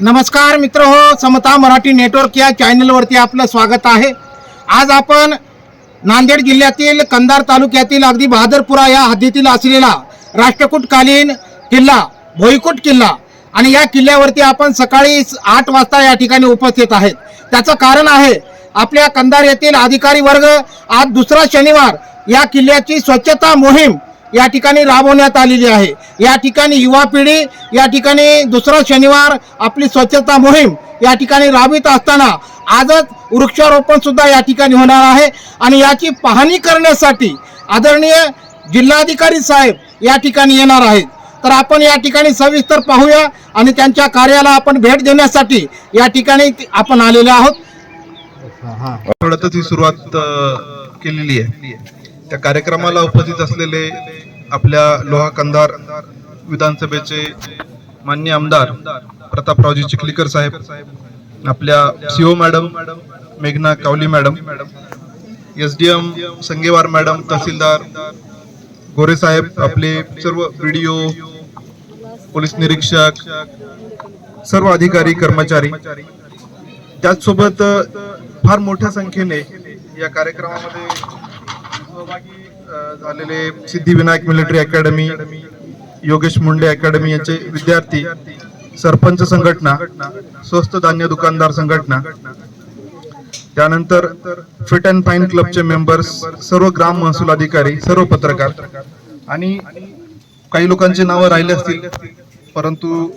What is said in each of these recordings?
नमस्कार मित्र हो समता मराठी नेटवर्क या चॅनलवरती आपलं स्वागत आहे. आज आपण नांदेड जिल्ह्यातील कंधार तालुक्यातील अगदी बहादरपुरा या हद्दीतील असलेला राष्ट्रकूटकालीन किल्ला भोईकूट किल्ला आणि या किल्ल्यावरती आपण सकाळी आठ वाजता या ठिकाणी उपस्थित आहेत. त्याचं कारण आहे आपल्या कंधार येथील अधिकारी वर्ग आज दुसरा शनिवार या किल्ल्याची स्वच्छता मोहीम या ठिकाणी राबवण्यात आलेली आहे. या ठिकाणी युवा पिढी या ठिकाणी दुसरा शनिवार आपली स्वच्छता मोहीम या ठिकाणी राबवित असताना आजच वृक्षारोपण सुद्धा या ठिकाणी होणार आहे. आणि याची पाहणी करण्यासाठी आदरणीय जिल्हाधिकारी साहेब या ठिकाणी येणार आहेत. तर आपण या ठिकाणी सविस्तर पाहूया आणि त्यांच्या कार्याला आपण भेट देण्यासाठी या ठिकाणी आपण आलेलो आहोत. ही. सुरुवात केलेली आहे. त्या कार्यक्रमाला उपस्थित असलेले आपल्या लोहा कंधार विधानसभेचे मान्य आमदार प्रतापरावजी चिखलीकर साहेब आपल्या सीओ मॅडम मेघना Kawali madam S D M Sangewar madam तहसीलदार गोरे साहेब आपले सर्व बीडीओ पोलीस निरीक्षक सर्व अधिकारी कर्मचारी त्याचसोबत फार मोठ्या संख्येने या कार्यक्रमामध्ये सहभागी झालेले Siddhivinayak military academy Yogesh Munde academy यांचे विद्यार्थी सरपंच संघटना स्वस्त धान्य दुकानदार संघटना त्यानंतर फिट अँड फाईन क्लबचे मेंबर्स सर्व ग्राम महसूल अधिकारी सर्व पत्रकार आणि काही लोकांची नावं राहिले असतील परंतु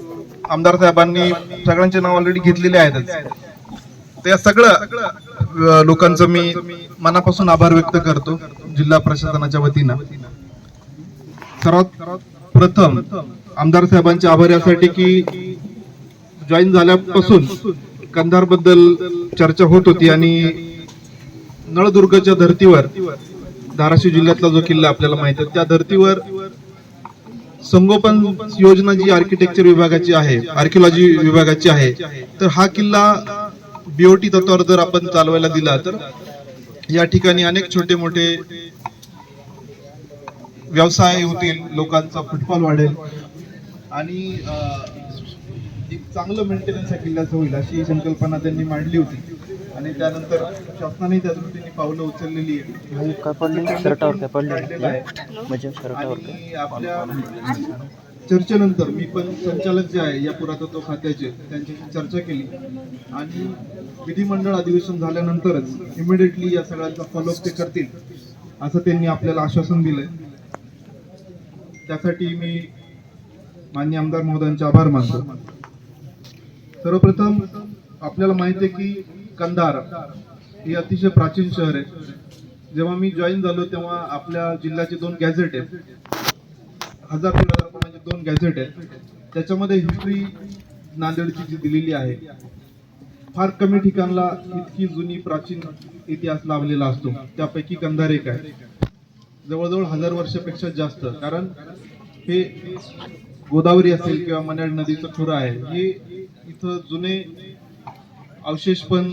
आमदार साहेबांनी सगळ्यांचे नाव ऑलरेडी घेतलेले आहेतच. त्या सगळं लोकांचं मी मनापासून आभार व्यक्त करतो. जिल्हा प्रशासनाच्या वतीनं. सर्वात प्रथम आमदार साहेबांचे आभार यासाठी की जॉईन झाल्यापासून कंधारबद्दल चर्चा होत होती आणि नळदुर्गच्या धर्तीवर धाराशिव जिल्ह्यातला जो किल्ला आपल्याला माहीत आहे त्या धर्तीवर संगोपन योजना जी आर्किटेक्चर विभागाची आहे आर्किओलॉजी विभागाची आहे तर हा किल्ला बीओटी तत्वावर जर आपण चालवायला दिला तर या ठिकाणी अनेक छोटे मोठे व्यवसाय होतील लोकांचा फुटफॉल वाढेल. आणि एक चांगलं मेंटेनन्स या किल्ल्याचं होईल अशी संकल्पना त्यांनी मांडली होती. आणि त्यानंतर शासनाने त्या दृष्टीने पावलं उचललेली आहे. म्हणजे आपल्या चर्चेनंतर मी पण संचालक जे आहे या पुरातत्व खात्याचे त्यांच्याशी चर्चा केली. आणि विधिमंडळ अधिवेशन झाल्यानंतरच इमिडिएटली या सगळ्यांचा फॉलोअप ते करतील असं त्यांनी आपल्याला आश्वासन दिलंय. त्यासाठी मी मान्य आमदार महोदयांचे आभार मानतो. सर्वप्रथम आपल्याला माहिती आहे की कंधार हे अतिशय प्राचीन शहर आहे. जेव्हा मी जॉईन झालो तेव्हा आपल्या जिल्ह्याचे दोन गॅझेट आहेत. हजार दीड दोन गॅझेट आहेत. त्याच्यामध्ये हिस्ट्री नांदेडची जी दिलेली आहे फार कमी ठिकाणला इतकी जुनी प्राचीन इतिहास लाभलेला असतो. त्यापैकी कंधार एक आहे. जवळजवळ हजार वर्षापेक्षा जास्त. कारण हे गोदावरी असेल किंवा मन्याड नदीचं खोरं आहे हे इथं जुने अवशेष पण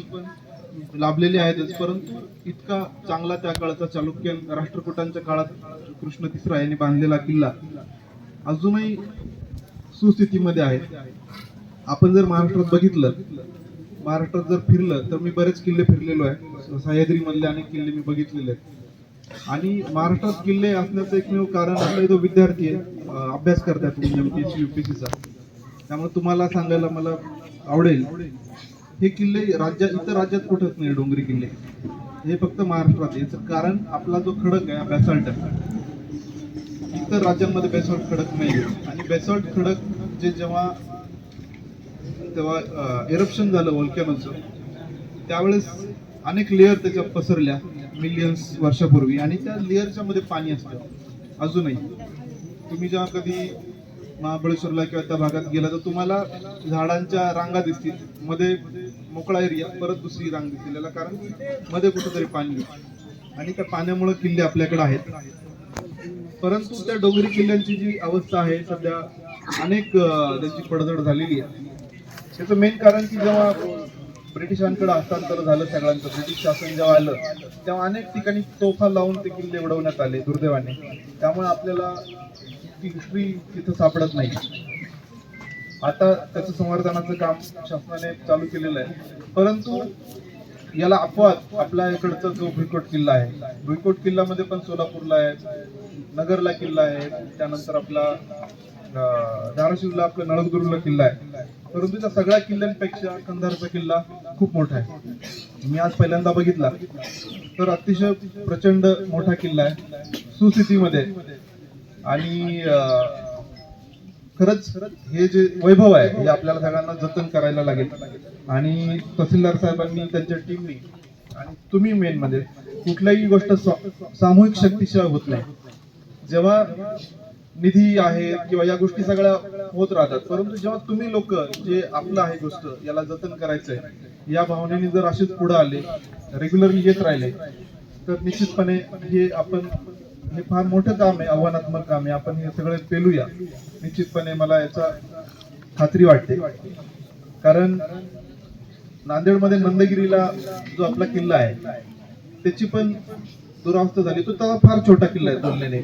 लाभलेले आहेतच परंतु इतका चांगला त्या काळाचा चालुक्य राष्ट्रकुटांच्या काळात कृष्ण तिसरा यांनी बांधलेला किल्ला अजूनही सुस्थितीमध्ये आहे आपण जर महाराष्ट्रात बघितलं महाराष्ट्रात जर फिरलं तर मी बरेच किल्ले फिरलेलो आहे. सह्याद्रीमधले अनेक किल्ले मी बघितलेले आहेत. आणि महाराष्ट्रात किल्ले असण्याचं एकमेव कारण आपला जो विद्यार्थी आहे. अभ्यास करतात एमपीएससी युपीएससीचा त्यामुळे तुम्हाला सांगायला मला आवडेल हे किल्ले राज्यात इतर राज्यात कुठंच नाही डोंगरी किल्ले. हे फक्त महाराष्ट्रात याचं कारण आपला जो खडक आहे बॅसॉल्ट इतर राज्यांमध्ये बेसॉल्ट खडक नाही आणि बेसॉल्ट खडक जे जेव्हा तेव्हा एरप्शन झालं वॉल्कॅनोचं त्यावेळेस अनेक लेअर त्याच्या पसरल्या मिलियन्स वर्षापूर्वी. आणि त्या लेअरच्या मध्ये पाणी असतं. अजूनही. तुम्ही जेव्हा कधी महाबळेश्वरला किंवा त्या भागात गेला तर तुम्हाला झाडांच्या रांगा दिसतील. मध्ये मोकळा एरिया परत दुसरी रांग दिसतील याला कारण मध्ये कुठंतरी पाणी. आणि त्या पाण्यामुळे किल्ले आपल्याकडे आहेत. परंतु त्या डोंगरी किल्ल्यांची जी अवस्था आहे सध्या अनेक त्यांची पडझड झालेली आहे. त्याचं मेन कारण की जेव्हा ब्रिटिशांकडे हस्तांतर झालं सगळ्यांचं ब्रिटिश शासन जेव्हा आलं तेव्हा अनेक ठिकाणी तोफा लावून ते किल्ले उडवण्यात आले दुर्दैवाने. त्यामुळे आपल्याला ती हिस्ट्री तिथं सापडत नाही. आता त्याचं संवर्धनाचं काम शासनाने चालू केलेलं आहे. परंतु याला अपवाद आपल्या इकडचा जो भुईकोट किल्ला आहे. भुईकोट किल्ल्यामध्ये पण सोलापूरला आहे. नगरला किल्ला आहे त्यानंतर आपला धाराशिवला आपला नळदुर्गला किल्ला आहे. परंतु त्या सगळ्या किल्ल्यांपेक्षा कंधारचा किल्ला खूप मोठा आहे. मी आज पहिल्यांदा बघितला. तर अतिशय प्रचंड मोठा किल्ला आहे सुस्थितीमध्ये आणि खरंच हे जे वैभव आहे हे आपल्याला सगळ्यांना जतन करायला लागेल. आणि तहसीलदार साहेबांनी त्यांच्या टीमनी आणि तुम्ही मेन म्हणजे कुठल्याही गोष्ट सा- सामूहिक शक्तीशिवाय होत नाही. जेव्हा निधी आहे किंवा या गोष्टी सगळ्या होत राहतात परंतु जेव्हा तुम्ही लोक जे आपलं आहे गोष्ट याला जतन करायचंय या भावनेने जर असेच पुढे आले रेग्युलरली येत राहिले तर निश्चितपणे हे आपण हे फार मोठं काम आहे आव्हानात्मक काम आहे. आपण हे सगळे पेलूया. निश्चितपणे मला याचा खात्री वाटते. कारण नांदेडमध्ये नंदगिरीला जो आपला किल्ला आहे त्याची पण दुरावस्था झाली. तो त्याचा फार छोटा किल्ला आहे तुलनेने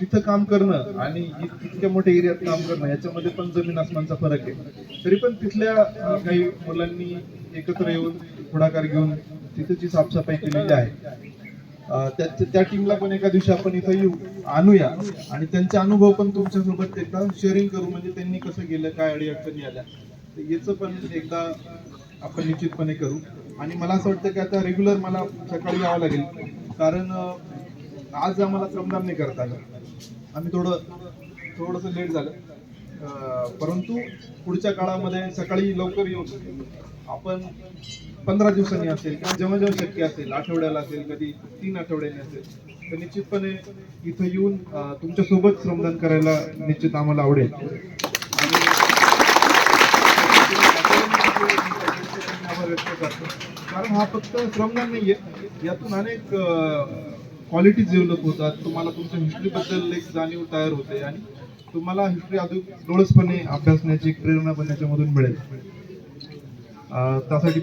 तिथं काम करणं आणि इतक्या मोठ्या एरियात काम करणं याच्यामध्ये पण जमीन आसमानचा फरक आहे. तरी पण तिथल्या काही मुलांनी एकत्र येऊन पुढाकार घेऊन तिथे जी साफसफाई केलेली आहे त्या त्या टीमला पण एका दिवशी आपण इथं येऊ आणूया. आणि त्यांचे अनुभव पण तुमच्यासोबत एकदा शेअरिंग करू म्हणजे त्यांनी कसं गेलं काय अडी अडचणी आल्या तर याचं पण एकदा आपण निश्चितपणे करू. आणि मला असं वाटतं की आता रेग्युलर मला सकाळी यावं लागेल. कारण आज आम्हाला श्रमदान नाही करता आलं. आम्ही थोडं थोडंसं लेट झालं. परंतु पुढच्या काळामध्ये सकाळी लवकर येऊन आपण पंधरा दिवसांनी असेल किंवा जेव्हा जेव्हा शक्य असेल आठवड्याला असेल कधी तीन आठवड्याने असेल तर निश्चितपणे इथं येऊन तुमच्यासोबत श्रमदान करायला निश्चित आम्हाला आवडेल. आणि व्यक्त करतो कारण हा फक्त श्रमदान नाहीये. यातून अनेक क्वालिटीज डेव्हलप होतात. तुम्हाला तुमच्या हिस्ट्रीबद्दल एक जाणीव तयार होते आणि तुम्हाला हिस्ट्री अधिक डोळसपणे अभ्यासण्याची प्रेरणा पण याच्यामधून मिळेल. त्यासाठी